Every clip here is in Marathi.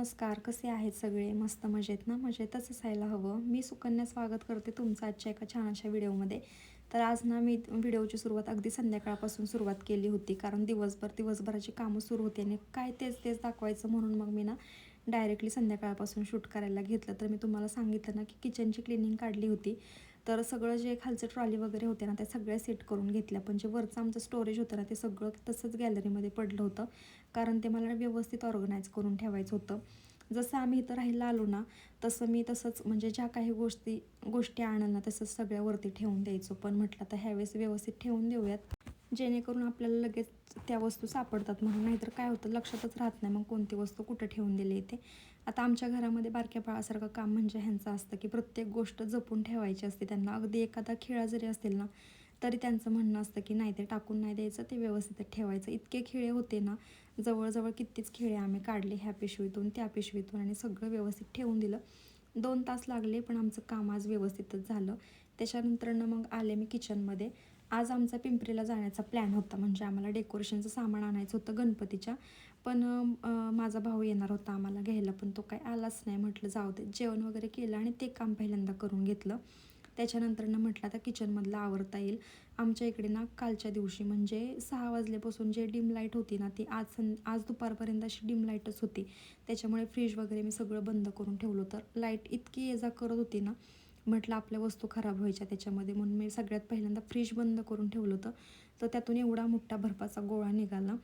नमस्कार कसे आहेत सगळे? मस्त मजेत ना? मजेतच असायला हवं. मी सुकन्या स्वागत करते तुमचं आजच्या एका छान अशा व्हिडिओमध्ये. तर आज ना मी व्हिडिओची सुरुवात अगदी संध्याकाळपासून सुरुवात केली होती. कारण दिवसभर दिवसभराची कामं सुरू होती आणि काय तेच तेच दाखवायचं म्हणून मग मी ना डायरेक्टली संध्याकाळपासून शूट करायला घेतलं. तर मी तुम्हाला सांगितलं ना की किचनची क्लिनिंग काढली होती. तर सगळं जे खालचं ट्रॉली वगैरे होते ना ते सगळ्या सेट करून घेतल्या. पण जे वरचं आमचं स्टोरेज होतं ना ते सगळं तसंच गॅलरीमध्ये पडलं होतं. कारण ते मला व्यवस्थित ऑर्गनाईज करून ठेवायचं होतं. जसं आम्ही इथं राहायला आलो ना तसं मी तसंच म्हणजे ज्या काही गोष्टी गोष्टी आणल ना तसंच सगळ्यावरती ठेवून द्यायचो. पण म्हटलं तर ह्यावेळेस व्यवस्थित ठेवून देऊयात. जेणेकरून आपल्याला लगेच त्या वस्तू सापडतात म्हणून. नाहीतर काय होतं लक्षातच राहत नाही मग कोणती वस्तू कुठं ठेवून दिली इथे आता आमच्या घरामध्ये बारक्या बाळासारखं काम म्हणजे ह्यांचं असतं की प्रत्येक गोष्ट जपून ठेवायची असते त्यांना. अगदी एखादा खेळा जरी असेल ना तरी त्यांचं म्हणणं असतं की नाही ते टाकून नाही द्यायचं ते व्यवस्थित ठेवायचं. इतके खेळे होते ना जवळजवळ कितीच खेळे आम्ही काढले ह्या पिशवीतून त्या पिशवीतून आणि सगळं व्यवस्थित ठेवून दिलं. दोन तास लागले पण आमचं काम आज व्यवस्थितच झालं. त्याच्यानंतरनं मग आले मी किचनमध्ये. आज आमचा पिंपरीला जाण्याचा प्लॅन होता म्हणजे आम्हाला डेकोरेशनचं सामान आणायचं होतं गणपतीच्या. पण माझा भाऊ येणार होता आम्हाला घ्यायला पण तो काय आलाच नाही. म्हटलं जाऊ दे. जेवण वगैरे केलं आणि ते काम पहिल्यांदा करून घेतलं. त्याच्यानंतरनं म्हटलं आता किचनमधलं आवरता येईल. आमच्या इकडे ना कालच्या दिवशी म्हणजे सहा वाजल्यापासून जे डिम लाइट होती ना ती आज सं आज दुपारपर्यंत अशी डिम लाईटच होती. त्याच्यामुळे फ्रीज वगैरे मी सगळं बंद करून ठेवलं तर लाइट इतकी ये जा करत होती ना म्हटलं आपल्या वस्तू खराब व्हायच्या त्याच्यामध्ये म्हणून मी सगळ्यात पहिल्यांदा फ्रीज बंद करून ठेवलं होतं. तर त्यातून एवढा मोठा बर्फाचा गोळा निघाला.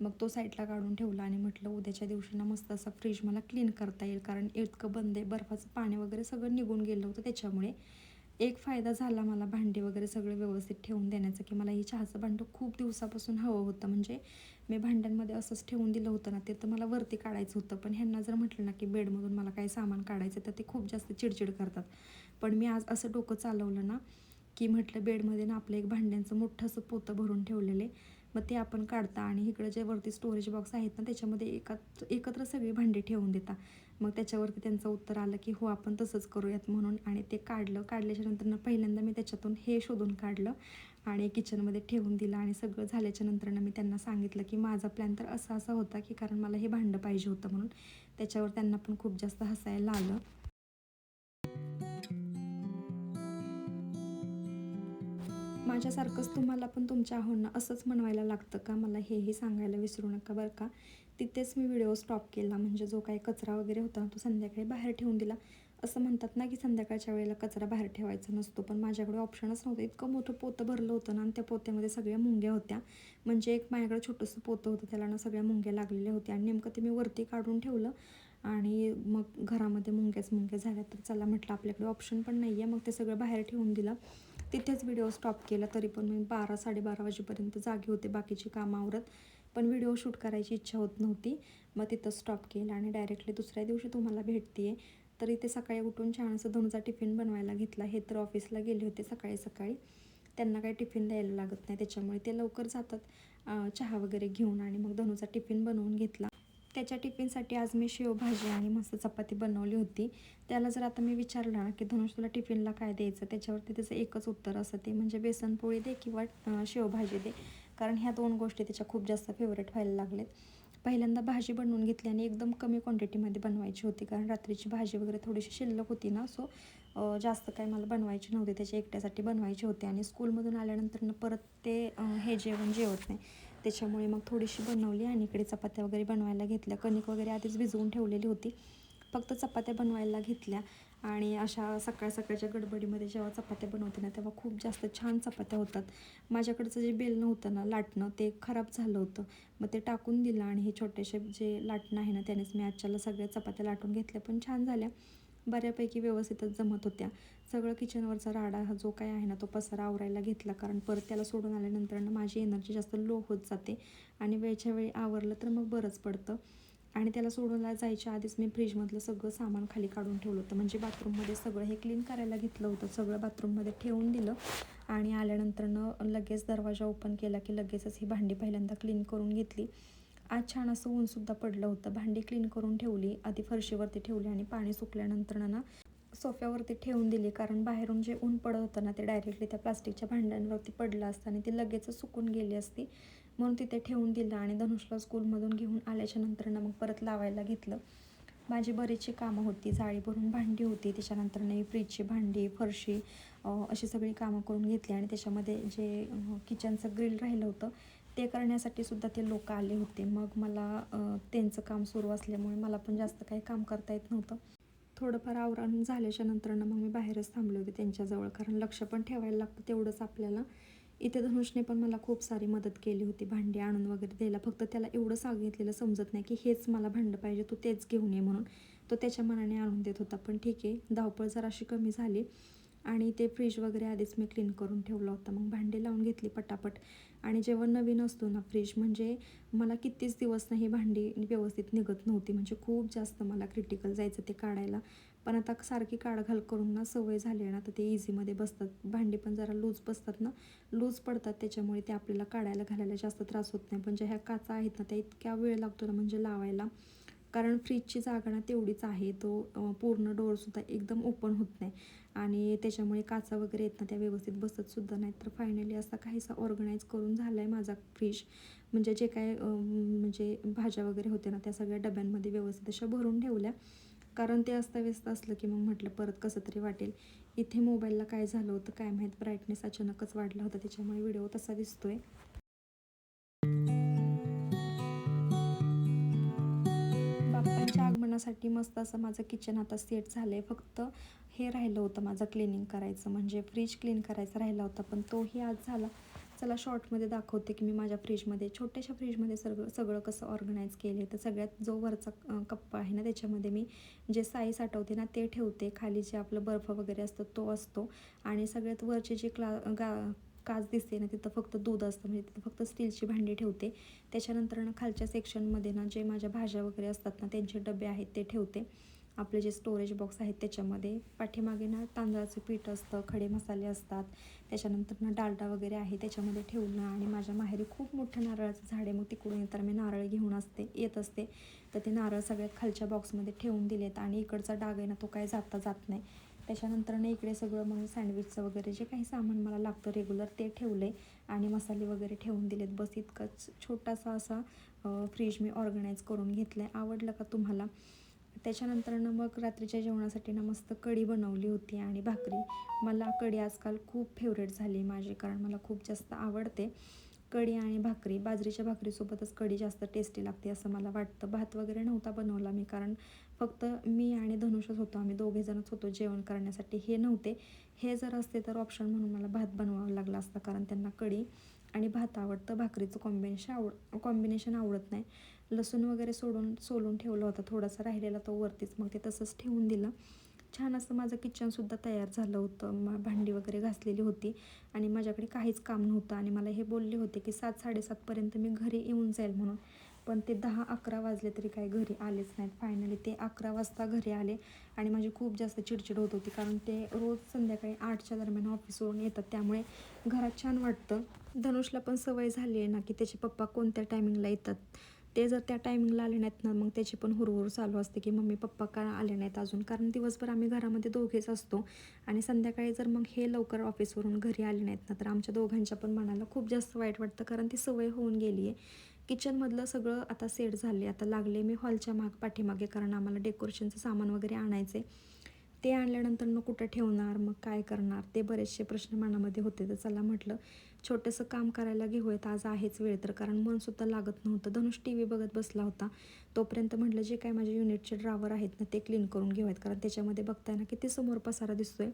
मग तो साईडला काढून ठेवला आणि म्हटलं उद्याच्या दिवशी ना मस्त असा फ्रीज मला क्लीन करता येईल. कारण इतकं बंद आहे बर्फाचं पाणी वगैरे सगळं निघून गेलं होतं त्याच्यामुळे. एक फायदा झाला मला भांडी वगैरे सगळं व्यवस्थित ठेवून देण्याचं की मला हे चहाचं भांडं खूप दिवसापासून हवं होतं. म्हणजे मी भांड्यांमध्ये असंच ठेवून दिलं होतं ना ते तर मला वरती काढायचं होतं. पण ह्यांना जर म्हटलं ना की बेडमधून मला काही सामान काढायचं तर ते खूप जास्त चिडचिड करतात. पण मी आज असं डोकं चालवलं ना की म्हटलं बेडमध्ये ना आपलं एक भांड्यांचं मोठं असं पोतं भरून ठेवलेलं आहे. मग ते आपण काढता आणि इकडं जे वरती स्टोरेज बॉक्स आहेत ना त्याच्यामध्ये एकत्र एकत्र सगळी भांडी ठेवून देता. मग त्याच्यावरती त्यांचं उत्तर आलं की हो आपण तसंच करूयात म्हणून. आणि ते काढलं. काढल्याच्यानंतरनं पहिल्यांदा मी त्याच्यातून हे शोधून काढलं आणि किचनमध्ये ठेवून दिलं आणि सगळं झाल्याच्या नंतरनं मी त्यांना सांगितलं की माझा प्लॅन तर असा असा होता की कारण मला हे भांडं पाहिजे होतं म्हणून. त्याच्यावर त्यांना पण खूप जास्त हसायला आलं माझ्यासारखंच तुम्हाला पण तुमच्या आहोंना असंच म्हणवायला लागतं का? मला हेही सांगायला विसरू नका बरं का? तिथेच मी व्हिडिओ स्टॉप केला. म्हणजे जो काही कचरा वगैरे होता तो संध्याकाळी बाहेर ठेवून दिला. असं म्हणतात ना की संध्याकाळच्या वेळेला कचरा बाहेर ठेवायचा नसतो. पण माझ्याकडे ऑप्शनच नव्हतं. इतकं मोठं पोतं भरलं होतं ना आणि त्या पोत्यामध्ये सगळ्या मुंग्या होत्या. म्हणजे एक माझ्याकडे छोटंसं पोतं होतं. त्याला ना सगळ्या मुंग्या लागलेल्या होत्या. आणि नेमकं ते मी वरती काढून ठेवलं. आणि मग घरामध्ये मुंग्याच मुंग्या झाल्या. तर चला म्हटलं आपल्याकडे ऑप्शन पण नाही आहे मग ते सगळं बाहेर ठेवून दिलं. तिथेच व्हिडिओ स्टॉप केला तरी पण मी बारा साडेबारा वाजेपर्यंत जागी होते बाकीची कामं आवरत. पण व्हिडिओ शूट करायची इच्छा होत नव्हती. मग तिथं स्टॉप केला आणि डायरेक्टली दुसऱ्या दिवशी तुम्हाला भेटते आहे तर इथे सकाळी उठून छानसं धनुचा टिफिन बनवायला घेतला. हे तर ऑफिसला गेले होते सकाळी सकाळी. त्यांना काही टिफिन द्यायला लागत नाही त्याच्यामुळे ते लवकर जातात चहा वगैरे घेऊन आणि मग धनुचा टिफिन बनवून घेतला. त्याच्या टिफिनसाठी आज मी शेवभाजी आणि मस्त चपाती बनवली होती. त्याला जर आता मी विचारलं ना की धनुष तुला टिफिनला काय द्यायचं? त्याच्यावरती त्याचं एकच उत्तर असं ते म्हणजे बेसन पोळी दे किंवा शेवभाजी दे. कारण ह्या दोन गोष्टी त्याच्या खूप जास्त फेवरेट व्हायला लागलेत. पहिल्यांदा भाजी बनवून घेतली आणि एकदम कमी क्वांटिटीमध्ये बनवायची होती. कारण रात्रीची भाजी वगैरे थोडीशी शिल्लक होती ना सो जास्त काही मला बनवायची नव्हती. त्याच्या एकट्यासाठी बनवायची होती आणि स्कूलमधून आल्यानंतर परत ते हे जेवण जेवत नाही. त्याच्यामुळे मग थोडीशी बनवली आणि इकडे चपात्या वगैरे बनवायला घेतल्या. कणिक वगैरे आधीच भिजवून ठेवलेली होती. फक्त चपात्या बनवायला घेतल्या. आणि अशा सकाळ सकाळच्या गडबडीमध्ये जेव्हा चपात्या बनवते ना तेव्हा खूप जास्त छान चपात्या होतात. माझ्याकडचं जे बेल नव्हतं ना लाटणं ते खराब झालं होतं. मग ते टाकून दिलं आणि हे छोटेसे जे लाटणं आहे ना त्यानेच मी आजच्याला सगळ्या चपात्या लाटून घेतल्या. पण छान झाल्या. बऱ्यापैकी व्यवस्थितच जमत होत्या. सगळं किचनवरचा राडा हा जो काय आहे ना तो पसारा आवरायला घेतला. कारण परत त्याला सोडून आल्यानंतर माझी एनर्जी जास्त लो होत जाते. आणि वेळच्या वेळी आवरलं तर मग बरंच पडतं. आणि त्याला सोडून जायच्या आधीच मी फ्रीजमधलं सगळं सामान खाली काढून ठेवलं होतं. म्हणजे बाथरूममध्ये सगळं हे क्लीन करायला घेतलं होतं. सगळं बाथरूममध्ये ठेवून दिलं. आणि आल्यानंतरनं लगेच दरवाजा ओपन केला की लगेचच ही भांडी पहिल्यांदा क्लीन करून घेतली. आज छान असं ऊनसुद्धा पडलं होतं. भांडी क्लीन करून ठेवली आधी फरशीवरती ठेवली आणि पाणी सुकल्यानंतर ना सोफ्यावरती ठेवून दिली. कारण बाहेरून जे ऊन पडत होतं ना ते डायरेक्टली त्या प्लास्टिकच्या भांड्यांवरती पडलं असतं आणि ती लगेच सुकून गेली असती. म्हणून तिथे ठेवून दिलं आणि धनुषला स्कूलमधून घेऊन आल्याच्यानंतर मग परत लावायला घेतलं. माझी बरीचशी कामं होती. जाळी भरून भांडी होती. त्याच्यानंतर नाही फ्रीजची भांडी फरशी अशी सगळी कामं करून घेतली आणि त्याच्यामध्ये जे किचनचं ग्रिल राहिलं होतं ते करण्यासाठी सुद्धा ते लोक आले होते. मग मला त्यांचं काम सुरू असल्यामुळे मला पण जास्त काही काम करता येत नव्हतं. थोडंफार आवरण झाल्याच्या नंतरनं मग मी बाहेरच थांबले होते त्यांच्याजवळ. कारण लक्ष पण ठेवायला लागतं तेवढंच आपल्याला. इथे धनुषने पण मला खूप सारी मदत केली होती. भांडी आणून वगैरे द्यायला. फक्त त्याला एवढं सांगितलेलं समजत नाही की हेच मला भांडं पाहिजे तू तेच घेऊन ये म्हणून. तो त्याच्या मनाने आणून देत होता. पण ठीक आहे धावपळ जराशी कमी झाली. आणि ते फ्रीज वगैरे आधीच मी क्लीन करून ठेवलं होतं. मग भांडी लावून घेतली पटापट. आणि जेव्हा नवीन असतो ना फ्रीज म्हणजे मला कितीच दिवस नाही भांडी व्यवस्थित निघत नव्हती. म्हणजे खूप जास्त मला क्रिटिकल जायचं ते काढायला. पण आता सारखी काढघाल करून ना सवय झाली आहे ना तर ते इझीमध्ये बसतात. भांडी पण जरा लूज बसतात ना. लूज पडतात त्याच्यामुळे ते आपल्याला काढायला घालायला जास्त त्रास होत नाही. पण ज्या ह्या काचा आहेत ना त्या इतक्या वेळ लागतो ना म्हणजे लावायला. कारण फ्रीजची जागा ना तेवढीच आहे. तो पूर्ण डोअरसुद्धा एकदम ओपन होत नाही. आणि त्याच्यामुळे काचा वगैरे येत ना त्या व्यवस्थित बसतसुद्धा नाहीत. तर फायनली असा काहीसा ऑर्गनाईज करून झाला आहे माझा फ्रीज म्हणजे जे काय म्हणजे भाज्या वगैरे होत्या ना त्या सगळ्या डब्यांमध्ये व्यवस्थित अशा भरून ठेवल्या. कारण ते अस्ताव्यस्त असलं की मग म्हटलं परत कसं तरी वाटेल. इथे मोबाईलला काय झालं होतं काय माहीत? ब्राईटनेस अचानकच वाढला होता. त्याच्यामुळे व्हिडिओ तसा दिसतोय. बाप्पांच्या मस्त असं माझं किचन आता सेट झालं आहे फक्त हे राहिलं होतं माझं क्लिनिंग करायचं. म्हणजे फ्रीज क्लीन करायचा राहिला होता. पण तोही आज झाला. चला शॉर्टमध्ये दाखवते की मी माझ्या फ्रीजमध्ये छोट्याशा फ्रीजमध्ये सगळं सगळं कसं ऑर्गनाईज केले तर सगळ्यात जो वरचा कप्पा आहे ना त्याच्यामध्ये मी जे साई साठवते ना ते ठेवते. खाली जे आपलं बर्फ वगैरे असतं तो असतो. आणि सगळ्यात वरचे जे क्ला गा काच दिसते ना तिथं फक्त दूध असतं म्हणजे तिथं फक्त स्टीलची भांडी ठेवते. त्याच्यानंतर ना खालच्या सेक्शनमध्ये ना जे माझ्या भाज्या वगैरे असतात ना त्यांचे डबे आहेत ते ठेवते. आपले जे स्टोरेज बॉक्स आहेत त्याच्यामध्ये पाठीमागे ना तांदळाचं पीठ असतं खडे मसाले असतात. त्याच्यानंतर ना डालडा वगैरे आहे त्याच्यामध्ये ठेवलं आणि माझ्या माहेरी खूप मोठं नारळाचं झाड आहे. मग तिकडून येताना मी नारळ घेऊन असते येत असते. तर ते नारळ सगळ्यात खालच्या बॉक्समध्ये ठेवून दिलेत. आणि इकडचा डाग आहे ना तो काय जाता जात नाही. त्याच्यानंतरनं इकडे सगळं मग सँडविचचं वगैरे जे काही सामान मला लागतं रेग्युलर ते ठेवलं आहे आणि मसाले वगैरे ठेवून दिलेत. बस इतकंच छोटासा असा फ्रीज मी ऑर्गनाईज करून घेतला आहे आवडलं का तुम्हाला? त्याच्यानंतरनं मग रात्रीच्या जेवणासाठी ना मस्त कढी बनवली होती आणि भाकरी. मला कढी आजकाल खूप फेवरेट झाली माझी कारण मला खूप जास्त आवडते. कढी आणि भाकरी बाजरीच्या भाकरीसोबतच कढी जास्त टेस्टी लागते असं मला वाटतं. भात वगैरे नव्हता बनवला मी कारण फक्त मी आणि धनुषच होतो. आम्ही दोघेजणच होतो जेवण करण्यासाठी. हे नव्हते. हे जर असते तर ऑप्शन म्हणून मला भात बनवावा लागला असता कारण त्यांना कढी आणि भात आवडतं. भाकरीचं कॉम्बिनेशन आवड कॉम्बिनेशन आवडत नाही. लसूण वगैरे सोडून सोलून ठेवलं होतं थोडासा राहिलेला तो वरतीच. मग ते तसंच ठेवून दिलं. छान असं माझं किचनसुद्धा तयार झालं होतं. मा भांडी वगैरे घासलेली होती आणि माझ्याकडे काहीच काम नव्हतं आणि मला हे बोलले होते की सात साडेसातपर्यंत मी घरी येऊन जाईल म्हणून. पण ते दहा अकरा वाजले तरी काही घरी आलेच नाहीत. फायनली ते अकरा वाजता घरी आले आणि माझी खूप जास्त चिडचिड होत होती कारण ते रोज संध्याकाळी आठच्या दरम्यान ऑफिसवरून येतात. त्यामुळे घरात छान वाटतं. धनुषला पण सवय झाली आहे ना की त्याचे पप्पा कोणत्या टायमिंगला येतात. ते जर त्या टायमिंगला आले नाहीत ना मग त्याची पण हुरहुर चालू असते की मम्मी पप्पा का आले नाहीत अजून? कारण दिवसभर आम्ही घरामध्ये दोघेच असतो. आणि संध्याकाळी जर मग हे लवकर ऑफिसवरून घरी आले नाहीत ना तर आमच्या दोघांच्या पण मनाला खूप जास्त वाईट वाटतं. कारण ती सवय होऊन गेली आहे किचनमधलं सगळं आता सेट झाले आता लागले मी हॉलच्या माग पाठीमागे कारण आम्हाला डेकोरेशनचं सामान वगैरे आणायचं ते आणल्यानंतर मग कुठं ठेवणार मग काय करणार? ते बरेचसे प्रश्न मनामध्ये होते. तर चला म्हटलं छोटंसं काम करायला घेऊयात. आज आहेच वेळ तर कारण मनसुद्धा लागत नव्हतं. धनुष टी व्ही बघत बसला होता. तोपर्यंत म्हटलं जे काय माझे युनिटचे ड्रावर आहेत ना ते क्लीन करून घेऊयात. कारण त्याच्यामध्ये बघताना किती समोर पसारा दिसतोय.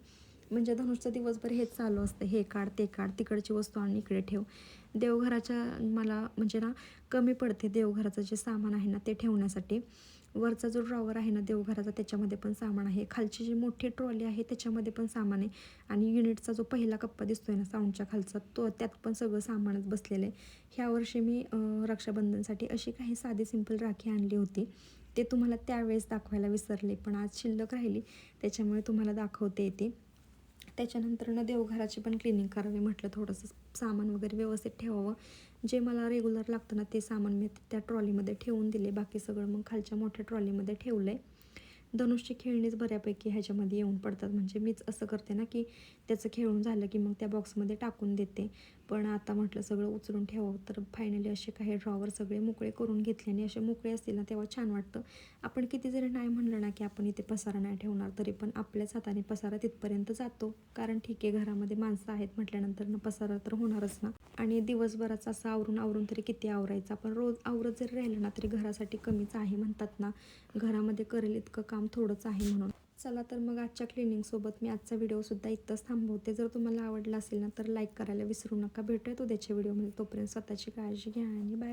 म्हणजे धनुषचं दिवसभर हेच चालू असतं. हे काढ ते काढ तिकडची वस्तू आणि इकडे ठेव. देवघराच्या मला म्हणजे ना कमी पडते देवघराचं जे सामान आहे ना ते ठेवण्यासाठी. वरचा जो ड्रॉवर आहे ना देवघराचा त्याच्यामध्ये पण सामान आहे. खालची जी मोठी ट्रॉली आहे त्याच्यामध्ये पण सामान आहे. आणि युनिटचा जो पहिला कप्पा दिसतोय ना साऊंडच्या खालचा तो त्यात पण सगळं सामानच बसलेलं आहे. ह्या वर्षी मी रक्षाबंधनसाठी अशी काही साधी सिंपल राखी आणली होती. ते तुम्हाला त्यावेळेस दाखवायला विसरले पण आज शिल्लक राहिली. त्याच्यामुळे तुम्हाला दाखवते येते त्याच्यानंतर ना देवघराची पण क्लिनिंग करावी म्हटलं थोडंसं सामान वगैरे व्यवस्थित ठेवावं. जे मला रेग्युलर लागतं ना ते सामान मी त्या ट्रॉलीमध्ये ठेवून दिले बाकी सगळं मग खालच्या मोठ्या ट्रॉलीमध्ये ठेवलं आहे धनुषचे खेळणीच बऱ्यापैकी ह्याच्यामध्ये येऊन पडतात. म्हणजे मीच असं करते ना की त्याचं खेळून झालं की मग त्या बॉक्समध्ये टाकून देते. पण आता म्हटलं सगळं उचलून ठेवावं तर फायनली असे काही ड्रॉवर सगळे मोकळे करून घेतले आणि असे मोकळे असतील ना तेव्हा छान वाटतं. आपण किती जरी नाही म्हणलं ना की आपण इथे पसारा नाही ठेवणार तरी पण आपल्याच हाताने पसारा तिथपर्यंत जातो. कारण ठीक आहे घरामध्ये माणसं आहेत म्हटल्यानंतर ना पसारा तर होणारच ना. आणि दिवसभराचा असं आवरून आवरून तरी किती आवरायचं. आपण रोज आवरत जरी राहिलं ना तरी घरासाठी कमीच आहे म्हणतात ना. घरामध्ये करेल इतकं काम थोडंच आहे म्हणून. चला तर मग आजच्या क्लिनिंगसोबत मी आजचा व्हिडिओसुद्धा इथंच थांबवते. जर तुम्हाला आवडला असेल ना तर लाईक करायला विसरू नका. भेटूयात उद्याच्या व्हिडिओमध्ये तोपर्यंत स्वतःची काळजी घ्या आणि बाय